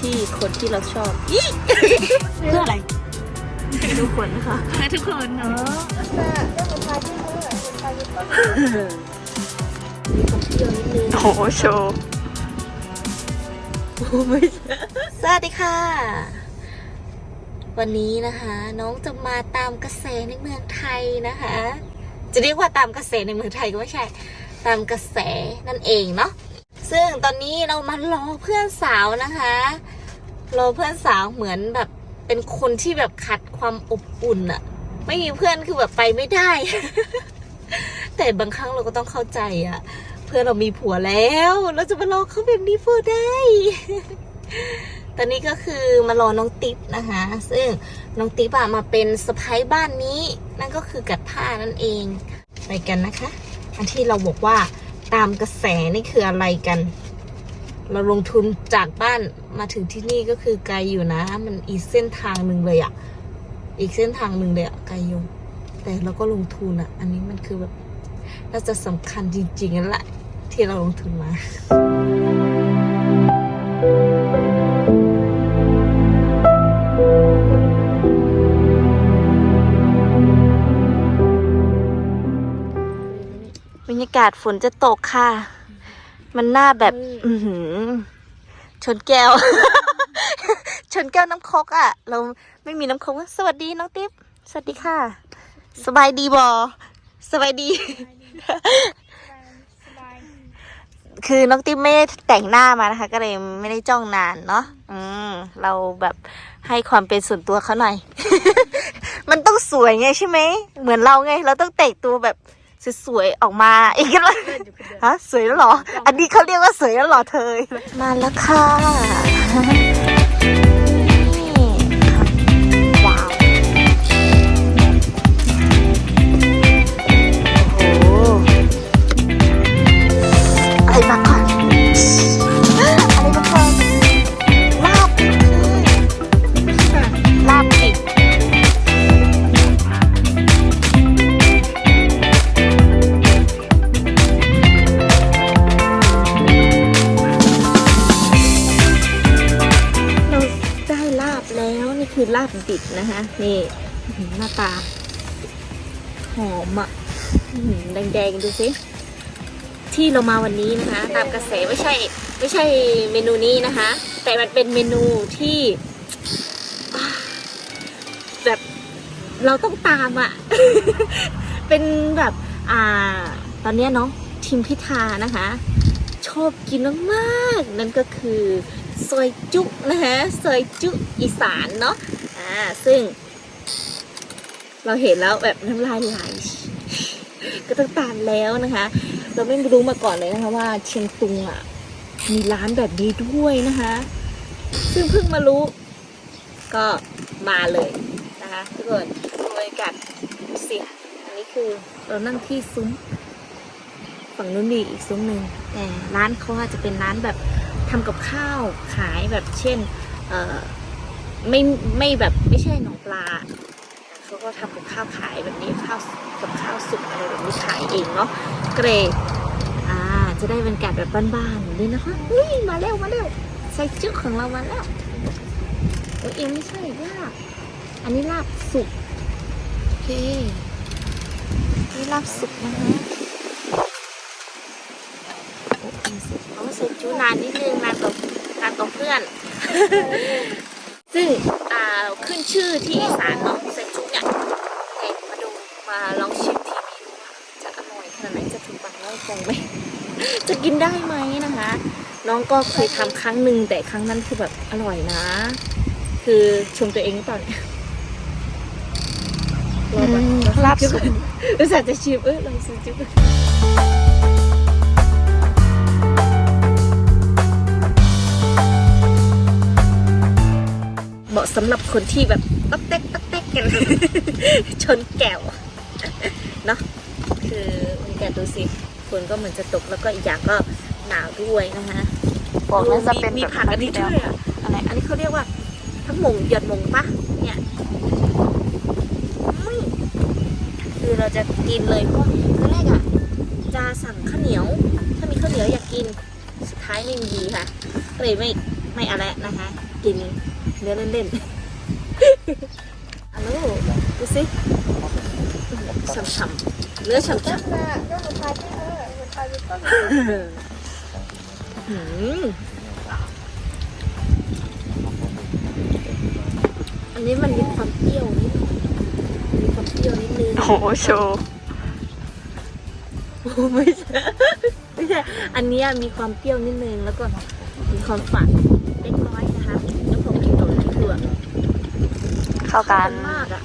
ที่คนที่เราชอบอีเพื่ออะไรให้ทุกคนนะคะให้ทุกคนเนาะโอ้โหโชว์โอ้ไม่ใช่สวัสดีค่ะ วันนี้นะคะ น้องจะมาตามกระแสในเมืองไทยนะคะ จะเรียกว่าตามกระแสในเมืองไทยก็ไม่ใช่ ตามกระแสนั่นเองเนาะซึ่งตอนนี้เรามารอเพื่อนสาวนะคะ เรอเพื่อนสาวเหมือนแบบ เป็นคนที่แบบขัดความอบอุ่นอะไม่มีเพื่อนคือแบบไปไม่ได้ แต่บางครั้งเราก็ต้องเข้าใจอะเพื่อนเรามีผัวแล้ว เราจะมารอเขาแบบนี้ผัวได้ ตอนนี้ก็คือมารอน้องติ๊บนะคะ ซึ่งน้องติ๊บอะมาเป็นสะพ้ายบ้านนี้ นั่นก็คือกัดผ้านั่นเอง ไปกันนะคะ อันที่เราบอกว่าตามกระแสนี่คืออะไรกัน เราลงทุนจากบ้าน มาถึงที่นี่ก็คือไกลอยู่นะ มันอีกเส้นทางหนึ่งเลยอะอีกเส้นทางหนึ่งเลยอะไกลอยู่แต่เราก็ลงทุนอะอันนี้มันคือแบบน่าจะสำคัญจริงๆนั่นแหละที่เราลงทุนมาบรรยากาศฝนจะตกค่ะ มันหน้าแบบ อือหือ ชนแก้ว ชนแก้วน้ำคอกอะ่ะ เราไม่มีน้ำคอกสวัสดีน้องติ๊บสวัสดีค่ะ สบายดีบอสบายดี คือน้องติ๊บไม่ได้แต่งหน้ามานะคะ ก็เลยไม่ได้จ้องนานเนาะอืมเราแบบให้ความเป็นส่วนตัวเขาหน่อย มันต้องสวยไงใช่ไหม เหมือนเราไง เราต้องแต่งตัวแบบ สวยๆออกมาอีกแล้วฮะสวยแล้วเหรอ อันนี้เขาเรียกว่าสวยแล้วเหรอเธอ มาแล้วค่ะ หอมอะแดงๆ ดูสิ ที่เรามาวันนี้นะคะ ตามกระแสไม่ใช่ไม่ใช่เมนูนี้นะคะ แต่มันเป็นเมนูที่แบบเราต้องตามอะ เป็นแบบอ่า ตอนเนี้ยเนาะทีมพิธานะคะ ชอบกินมากๆ นั่นก็คือซอยจุนะคะซอยจุอีสานเนาะอ่าซึ่ง เราเห็นแล้วแบบน้ำลายไหลก็ต้องตามแล้วนะคะ เราไม่รู้มาก่อนเลยนะคะว่าเชียงตุงอะมีร้านแบบนี้ด้วยนะคะ ซึ่งเพิ่งมารู้ ก็มาเลยนะคะทุกคนดูบรรยากาศสิอันนี้คือเรานั่งที่ซุ้มฝั่งนู้นมีอีกซุ้มหนึ่งแต่ร้านเขาอาจจะเป็นร้านแบบทำกับข้าวขายแบบเช่น เออไม่ไม่แบบไม่ใช่หนองปลา เขาก็ทำกับข้าวขายแบบนี้ข้าวกับข้าวสุกอะไรแบบนี้ขายเองเนาะก็เลยอ่าจะได้บรรยากาศแบบบ้านๆเลยนะคะเฮ้ยมาเร็วมาเร็วใส่จุ๊ของเรามาแล้วโอ้ยเอ็มไม่ใช่ลาบอันนี้ลาบสุกโอเคนี่ลาบสุกนะคะเขาใส่จูนานนิดนึงนานกว่านานกว่าเพื่อน ซึ่งอ่าขึ้นชื่อที่อีสานเนาะ คงไหมจะกินได้ไหมนะคะ น้องก็เคยทำครั้งหนึ่งแต่ครั้งนั้นคือแบบอร่อยนะ คือชมตัวเองหรือเปล่าเนี่ยรอแบบลาบสุกอุตส่าห์จะชิมเออลองชิมจุ๊บเหมาะสำหรับคนที่แบบต๊อกเต๊กต๊อกเต๊กกันชนแก้วเนาะคือบรรยากาศดูสิ ฝนก็เหมือนจะตกแล้วก็อีกอย่างก็หนาวด้วยนะคะบอกแล้วจะเป็นมีแบบผักอันนี้ด้วยอะอะไรอันนี้เขาเรียกว่าทั้งหมงหยอดหมงปะเนี่ยอุ้ยคือเราจะกินเลยเพราะตอนแรกอะจะสั่งข้าวเหนียว ถ้ามีข้าวเหนียวอยากกินสุดท้ายไม่มีค่ะก็เลยไม่ไม่เอาละนะคะ กินเนื้อเล่นๆอัลโหลดูสิฉ่ำๆเนื้อฉ่ำ Chắc là nó một vài cái nữa, một vài cái con ๆหืม อันนี้มันมีความเปรี้ยวนิดมีความเปรี้ยวนิดนึงโอ้โหโชว์ไม่ใช่ไม่ใช่ อันเนี้ยมีความเปรี้ยวนิดนึงแล้วก็มีความฝาดเล็กน้อยนะคะแล้วพอกินตัวนี้คือแบบเข้าเข้ากักันนมากอะ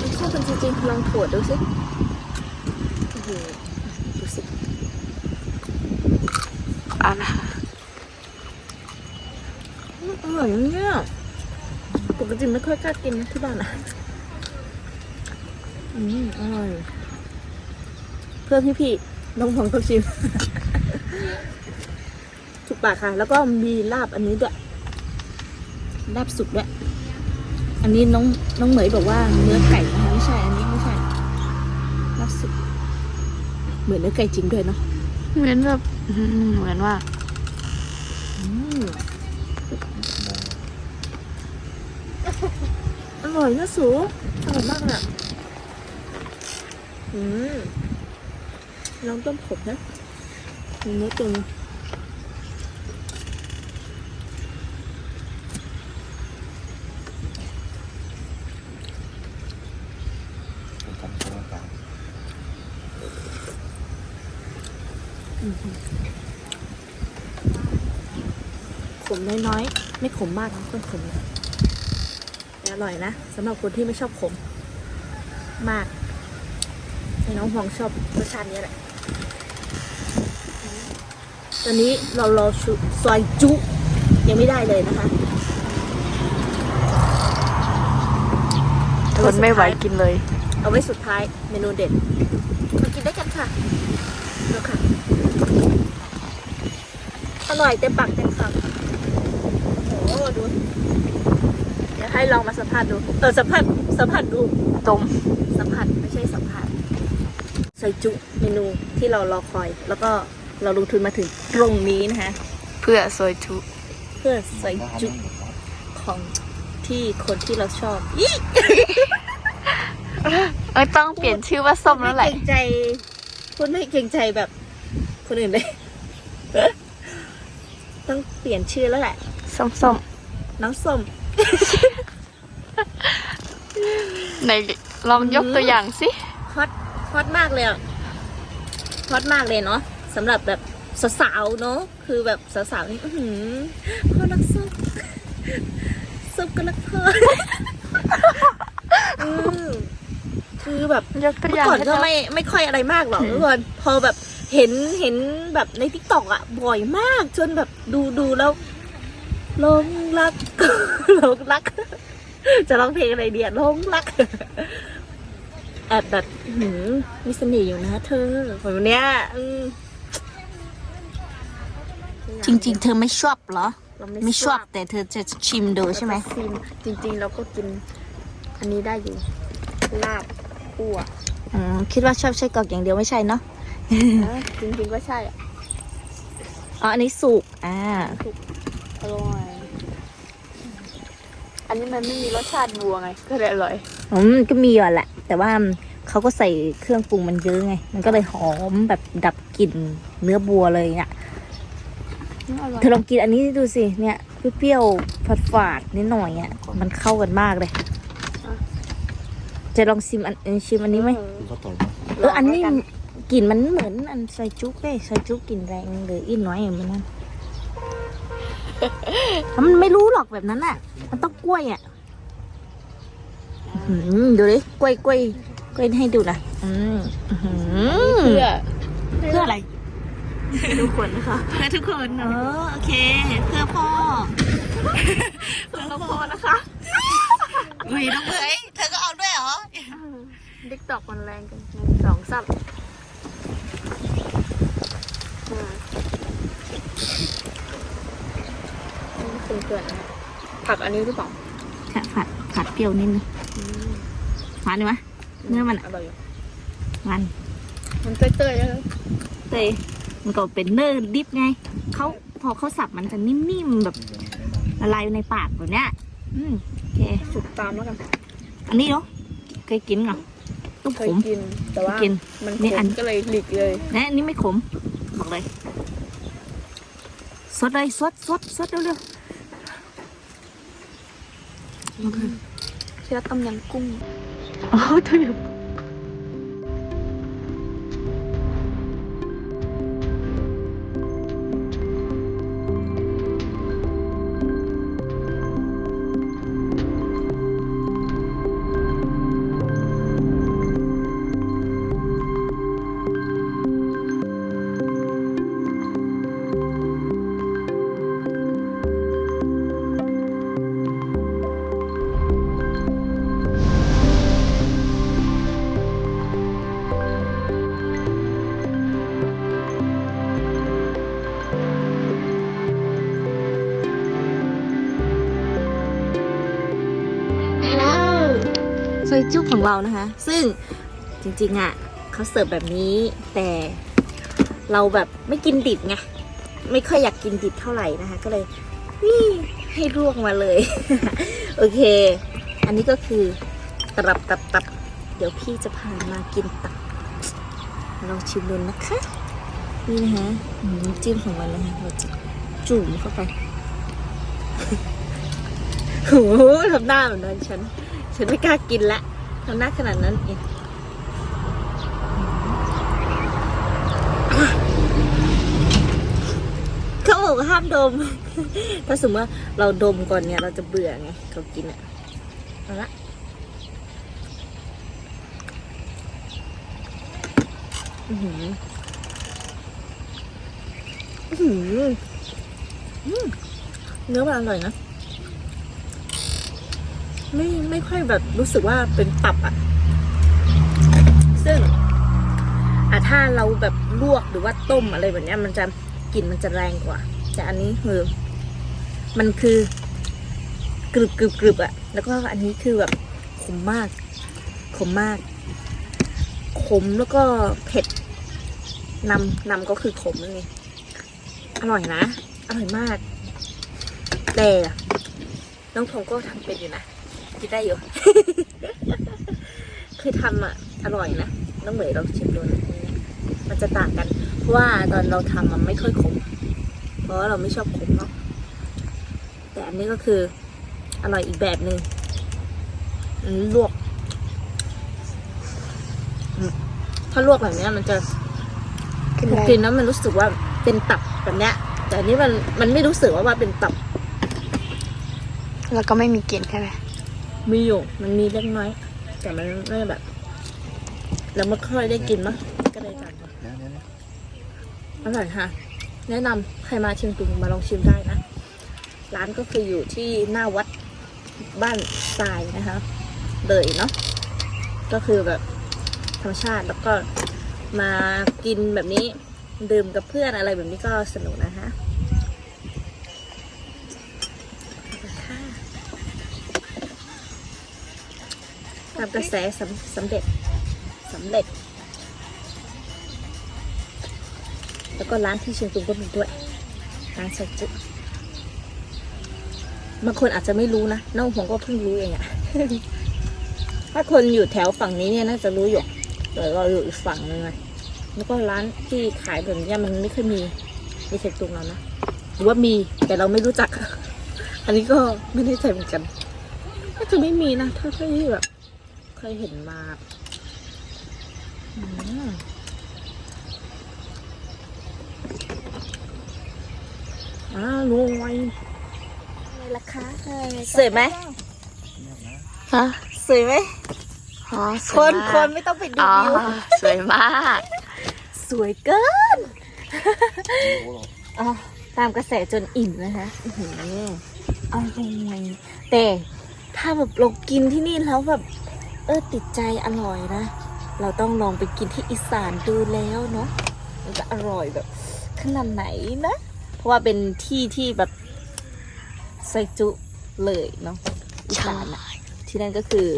มันเข้ากันจริงๆลองถั่วดูสิโอ้โหดูสิ อะนะอร่อยนะเนี่ยปกติไม่ค่อยกล้ากินนะที่บ้านอะอืมอร่อย เพื่อพี่ๆน้องของต้องชิมถูกปากค่ะ แล้วก็มีลาบอันนี้ด้วย ลาบสุกด้วย อันนี้น้องน้องเหมยบอกว่าเนื้อไก่นะคะไม่ใช่ อันนี้ไม่ใช่ ลาบสุกเหมือนเนื้อไก่จริงด้วยเนาะ เหมือนแบบอืม เหมือนว่าอร่อยนะสูอร่อยมากเลยอะอืมลองต้มขบนะมีเนื้อตุน ขม น้อยๆ ไม่ขมมากนะต้นขมนะแต่อร่อยนะสำหรับคนที่ไม่ชอบขม มากให้น้องหวงชอบรสชาตินี้แหละ ตอนนี้เรารอชุซอยจุ ยังไม่ได้เลยนะคะทนไม่ไหวกินเลย เอาไว้สุดท้ายเมนูเด็ดมากินได้กันค่ะดูค่ะ อร่อยเต็มปากเต็มคำโอ้โหดูเดี๋ยวให้ลองมาสัมผัสดู เออสัมผัสสัมผัสดูตมสัมผัสไม่ใช่สัมผัสใส่จุเมนูที่เรารอคอย แล้วก็เราลงทุนมาถึงตรงนี้นะคะเพื่อซอยจุเพื่อใส่จุของที่คนที่เราชอบอีเอ้ยต้องเปลี่ยนชื่อว่าส้มแล้วแหละไม่เกรงใจพูดไม่เกรงใจแบบ คนอื่นเลยต้องเปลี่ยนชื่อแล้วแหละ ส้มส้มน้องส้มๆในลองยกตัวอย่างสิฮอตฮอตมากเลยอะฮอตมากเลยเนาะสำหรับแบบสาวๆเนาะคือแบบสาวๆนี่อื้อหือพ่อรักส้มส้มก็รักพ่ออืมคือแบบยกตัวอเมื่ย่าองก่อนให้ก็เราไม่ไม่ค่อยอะไรมากหรอกทุกคนพอแบบเห็นเห็นแบบในทิกตอกอะบ่อยมากจนแบบดูดูแล้วห ลงรักหลงรัก จะร้องเพลงอะไรเดียหลงรักแอบแบบหืมมีเสน่ห์อยู่นะเธอแบบเนี้ยอืมจริง ๆ เธอไม่ชอบเหรอเราไม่ชอบแต่เธอจะชิมดูใช่ไหมซิมจริง ๆ เราก็กิน อันนี้ได้อยู่ลาบคั่วอืมคิดว่าชอบไส้กรอกอย่างเดียวไม่ใช่เนาะเออจริงๆก็ใช่อะอ๋ออันนี้สุกอ่า อร่อย อันนี้มันไม่มีรสชาติบัวไง ก็เลยอร่อย อืมก็มีอะแหละ แต่ว่าเขาก็ใส่เครื่องปรุงมันเยอะไง มันก็เลยหอมแบบดับกลิ่นเนื้อบัวเลยเนี่ยอร่อยเธอลองกินอันนี้ดูสิเนี่ยเปรี้ยวๆฝาดๆนิดหน่อยอะมันเข้ากันมากเลย จะลองชิมอันอันชิมอันนี้ไหมเอออันนี้กลิ่นมันเหมือนอันซอยจุกเลยซอยจุกกลิ่นแรงหรืออีน้อยอย่างมันนั่นแล้ว มันไม่รู้หรอกแบบนั้นอะ มันต้องกล้วยอะอื้อหือดูดิกล้วยกล้วยกล้วยให้ดูนะอืมอื้อหือเพื่อเพื่ออะไรทุกคนนะคะเพื่อทุกคนเออโอเค เพื่อพ่อเพื่อน้องพ่อนะคะอุ้ยน้องเอ๋ยเธอก็เอาด้วยเหรอดิกตอกมันแรงกันหนึ่งสองสามอ่า นี่เกินๆนะผักอันนี้หรือเปล่าค่ะผัดผัดเปรี้ยวนิดนึงหวานดีไหมเนื้อมันอะอร่อยอยู่หวานมันเต้ยๆแล้วเตยมันก็เป็นเนื้อดิบไงเขาพอเขาสับมันจะนิ่มๆแบบละลายอยู่ในปากแบบเนี้ยอืมโอเคสุดตามแล้วกัน อันนี้เนาะเคยกินเหรอลูกเคผยมกิน แต่ว่ากินมันนี่ขอันมก็เลยหลีกเลยนะอันนี้ไม่ขมบอกเลยสดเลยสดสดสดเร็วๆ เชื่อต้มยำกุ้ง ยู่ซอยจุ๊บของเรานะคะ ซึ่งจริงๆอะเขาเสิร์ฟแบบนี้ แต่เราแบบไม่กินดิบไงไม่ค่อยอยากกินดิบเท่าไหร่นะคะ ก็เลยนี่ให้ลวกมาเลย โอเค อันนี้ก็คือตับตับตับเดี๋ยวพี่จะพามากินตับลองชิมดูนะคะ นี่นะคะอืมน้ำจิ้มของมันนะคะเราจะจุ่มเข้าไปโหทำหน้าเหมือนนั้นฉัน ฉันไม่กล้ากินละทำหน้าขนาดนั้นเองเขาบอกห้ามดม ถ้าสมมติว่าเราดมก่อนเนี่ย เราจะเบื่อไงเขากินอะเอาละอือหืออือหืออืมเนื้อมันอร่อยนะ ไม่ไม่ค่อยแบบรู้สึกว่าเป็นตับอะซึ่งอะถ้าเราแบบลวกหรือว่าต้มอะไรแบบนี้มันจะกลิ่นมันจะแรงกว่า แต่อันนี้คือมันคือกรึบกรึบกรึบอะแล้วก็อันนี้คือแบบขมมากขมมาก ขมแล้วก็เผ็ดนำนำก็คือขมนั่นเองอร่อยนะ อร่อยมาก แต่น้องทองก็ทำเป็นอยู่นะ กินได้อยู่เคยทำอะ อร่อยนะน้องเหมยเราชิมดูนะมันจะต่างกันเพราะว่าตอนเราทำมันไม่ค่อยขม เพราะว่าเราไม่ชอบขมเนาะแต่อันนี้ก็คือ อร่อยอีกแบบหนึ่งอันนี้ลวกอืมถ้าลวกแบบเนี้ยมันจะขึ้นแรงกินแล้วมันรู้สึกว่าเป็นตับแบบเนี้ย แต่อันนี้มันมันไม่รู้สึกว่าว่าเป็นตับ แล้วก็ไม่มีกลิ่นใช่ไหม มีอยู่ มันมีเล็กน้อย แต่มันไม่แบบ แล้วไม่ค่อยได้กินมั้งก็เลยต่างกันอร่อยค่ะ แนะนำใครมาเชียงตุงมาลองชิมได้นะ ร้านก็คืออยู่ที่หน้าวัดบ้านทรายนะคะเลยเนาะ ก็คือแบบธรรมชาติแล้วก็มากินแบบนี้ ดื่มกับเพื่อนอะไรแบบนี้ก็สนุกนะคะ ตามกระแสสำสำเร็จสำเร็จ แล้วก็ร้านที่เชียงตุงก็มีด้วยร้านซอยจุบางคนอาจจะไม่รู้นะน้องผมก็เพิ่งรู้เองอะถ้าคนอยู่แถวฝั่งนี้เนี่ยน่าจะรู้อยู่แต่เราอยู่อีกฝั่งนึงไงแล้วก็ร้านที่ขายแบบนี้มันไม่เคอยมีในเชียงตุงเรานะหรือว่ามีแต่เราไม่รู้จัก อันนี้ก็ไม่แน่ใจเหมือนกันน่าจะไม่มีนะถ้าที่แบบ ยเห็นมาอืมอ้าวลุงไวอะไรล่ะคะสวยไหมฮะสวยไหมอ๋อสควยนมากคนไม่ต้องไปดูอ๋อวิวสวยมาก สวยเกินอ๋อตามกระแสจนอิ่มนะคะอื้อหืออร่อยแต่ถ้าแบบเรากินที่นี่แล้วแบบ เออติดใจอร่อยนะ เราต้องลองไปกินที่อีสานดูแล้วเนาะมันจะอร่อยแบบขนาดไหนนะ เพราะว่าเป็นที่ที่แบบไซจุเลยเนาะอีสานอะที่นั่นก็คือ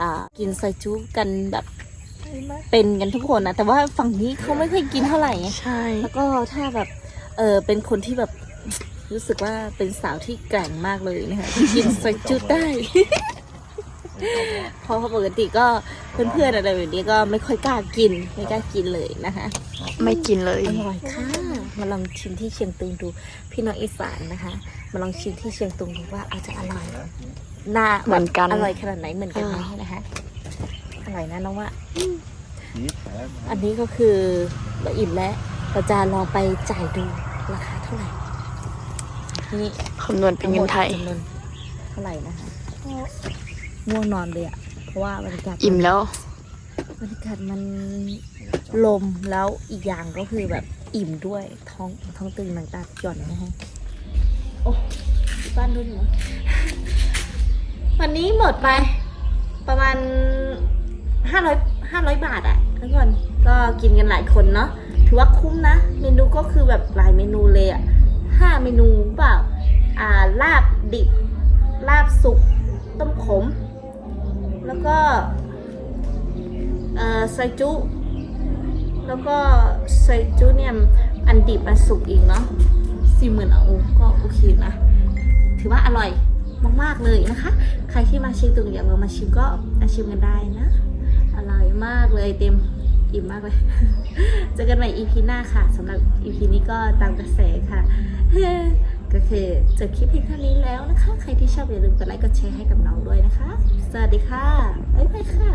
อ่ากินไซจุกันแบบเป็นกันทุกคนนะแต่ว่าฝั่งนี้เขาไม่ค่อยกินเท่าไหร่ไงใช่แล้วก็ถ้าแบบเออเป็นคนที่แบบรู้สึกว่าเป็นสาวที่แกร่งมากเลยนะคะที่กินซอยจุได้ เพราะปกติก็เพื่อนๆอะไรแบบนี้ก็ไม่ค่อยกล้ากินไม่กล้ากินเลยนะคะไม่กินเลยอร่อยค่ะมาลองชิมที่เชียงตุงดู พี่น้องอีสานนะคะ มาลองชิมที่เชียงตุงดูว่าอาจจะอร่อยหน้าเหมือนกันอร่อยขนาดไหนเหมือนกันไหมนะคะอร่อยนะน้องว่าอันนี้ก็คือเราอิ่มแล้วเราจะลองไปจ่ายดูราคาเท่าไหร่นี่คำนวณเป็นเงินไทยจำนวนเท่าไหร่นะคะ ง่วงนอนเลยอะเพราะว่าบรรยากาศอิ่มแล้วบรรยากาศมันลมแล้วอีกอย่างก็คือแบบอิ่มด้วยท้องท้องตึงหนังตาหย่อนนะฮะโอ้บ้านรุ่นเหรอวันนี้หมดไป ประมาณห้าร้อยห้าร้อยบาทอะทุกคนก็กินกันหลายคนเนาะถือว่าคุ้มนะ เมนูก็คือแบบหลายเมนูเลยอะห้าเมนูเปล่าอ่าลาบดิบลาบสุกต้มขม แล้วก็เอ่อซจุ แล้วก็ซจุเนี่ยอันดิบอันสุกอีกเนาะสี่หมื่นเอาก็โอเคนะ ถือว่าอร่อยมากๆเลยนะคะ ใครที่มาชียงตุงอยากลองมาชิมก็มาชิมกันได้นะ อร่อยมากเลยเต็มอิ่มมากเลยเจอกันใหม่ EP หน้าค่ะสำหรับ EP นี้ก็ตามกระแสค่ะ ก็คือจบคลิปเพียงเท่านี้แล้วนะคะ ใครที่ชอบอย่าลืมกดไลค์กดแชร์ให้กับน้องด้วยนะคะ สวัสดีค่ะ บ๊ายบายค่ะ